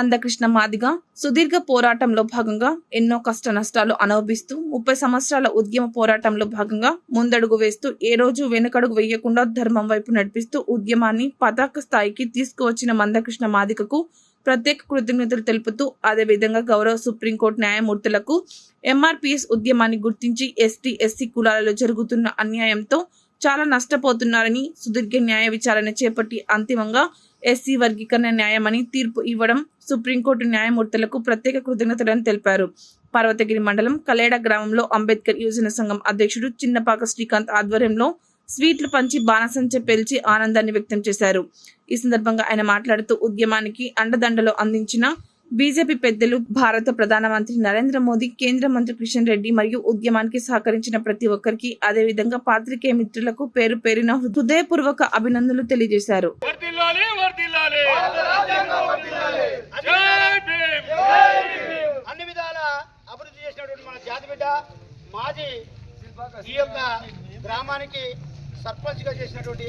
మందకృష్ణ మాదిగ సుదీర్ఘ పోరాటంలో భాగంగా ఎన్నో కష్ట నష్టాలు అనుభవిస్తూ ముప్పై సంవత్సరాల ఉద్యమ పోరాటంలో భాగంగా ముందడుగు వేస్తూ ఏ రోజు వెనుకడుగు వేయకుండా ధర్మం వైపు నడిపిస్తూ ఉద్యమాన్ని పతాక స్థాయికి తీసుకువచ్చిన మందకృష్ణ మాదికకు ప్రత్యేక కృతజ్ఞతలు తెలుపుతూ అదేవిధంగా గౌరవ సుప్రీంకోర్టు న్యాయమూర్తులకు ఎంఆర్పిఎస్ ఉద్యమాన్ని గుర్తించి ఎస్టీ ఎస్సీ కులాలలో జరుగుతున్న అన్యాయంతో చాలా నష్టపోతున్నారని సుదీర్ఘ న్యాయ విచారణ చేపట్టి అంతిమంగా ఎస్సీ వర్గీకరణ న్యాయమని తీర్పు ఇవ్వడం సుప్రీంకోర్టు న్యాయమూర్తులకు ప్రత్యేక కృతజ్ఞతలని తెలిపారు. పర్వతగిరి మండలం కలేడ గ్రామంలో అంబేద్కర్ యువజన సంఘం అధ్యక్షుడు చిన్నపాక శ్రీకాంత్ ఆధ్వర్యంలో స్వీట్లు పంచి బాణసంచ పేల్చి ఆనందాన్ని వ్యక్తం చేశారు. ఈ సందర్భంగా ఆయన మాట్లాడుతూ ఉద్యమానికి అండదండలు అందించిన బీజేపీ పెద్దలు భారత ప్రధానమంత్రి నరేంద్ర మోదీ కేంద్ర మంత్రి కిషన్ రెడ్డి మరియు ఉద్యమానికి సహకరించిన ప్రతి ఒక్కరికి అదేవిధంగా పాత్రికేయ మిత్రులకు పేరు పేరిన హృదయపూర్వక అభినందనలు తెలియజేశారు. అన్ని విధాల అభివృద్ధి చేసినటువంటి మన జాతి బిడ్డ మాజీ ఈ యొక్క గ్రామానికి సర్పంచ్గా చేసినటువంటి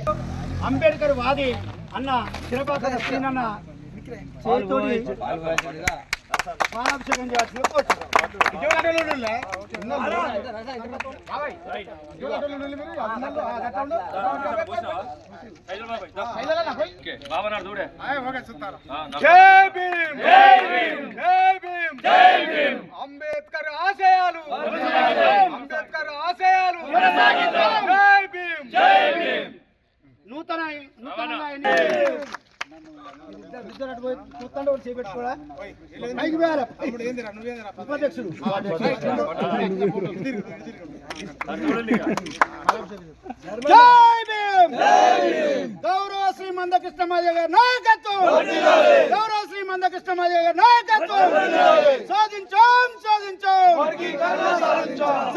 అంబేద్కర్ వాది అన్న చిరపాక శ్రీనన్న చేతితోటి పాలాభిషేకం చేయాల్సిన బాబనాడు చూడే జై భీమ్. జై భీమ్. జై భీమ్. జై భీమ్ అంబేద్కర్ ఆశయాలు అంబేద్కర్ ఆశయాలు జై భీమ్ జై భీమ్ నూతన ఉపాధ్యక్షుడు గౌరవ శ్రీ మందకృష్ణ మాదిగ గారి నాయకత్వం గౌరవ శ్రీ మందకృష్ణ మాదిగ గారి నాయకత్వం సాధించాం. సాధించాం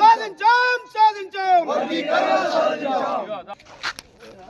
సాధించాం సాధించాం.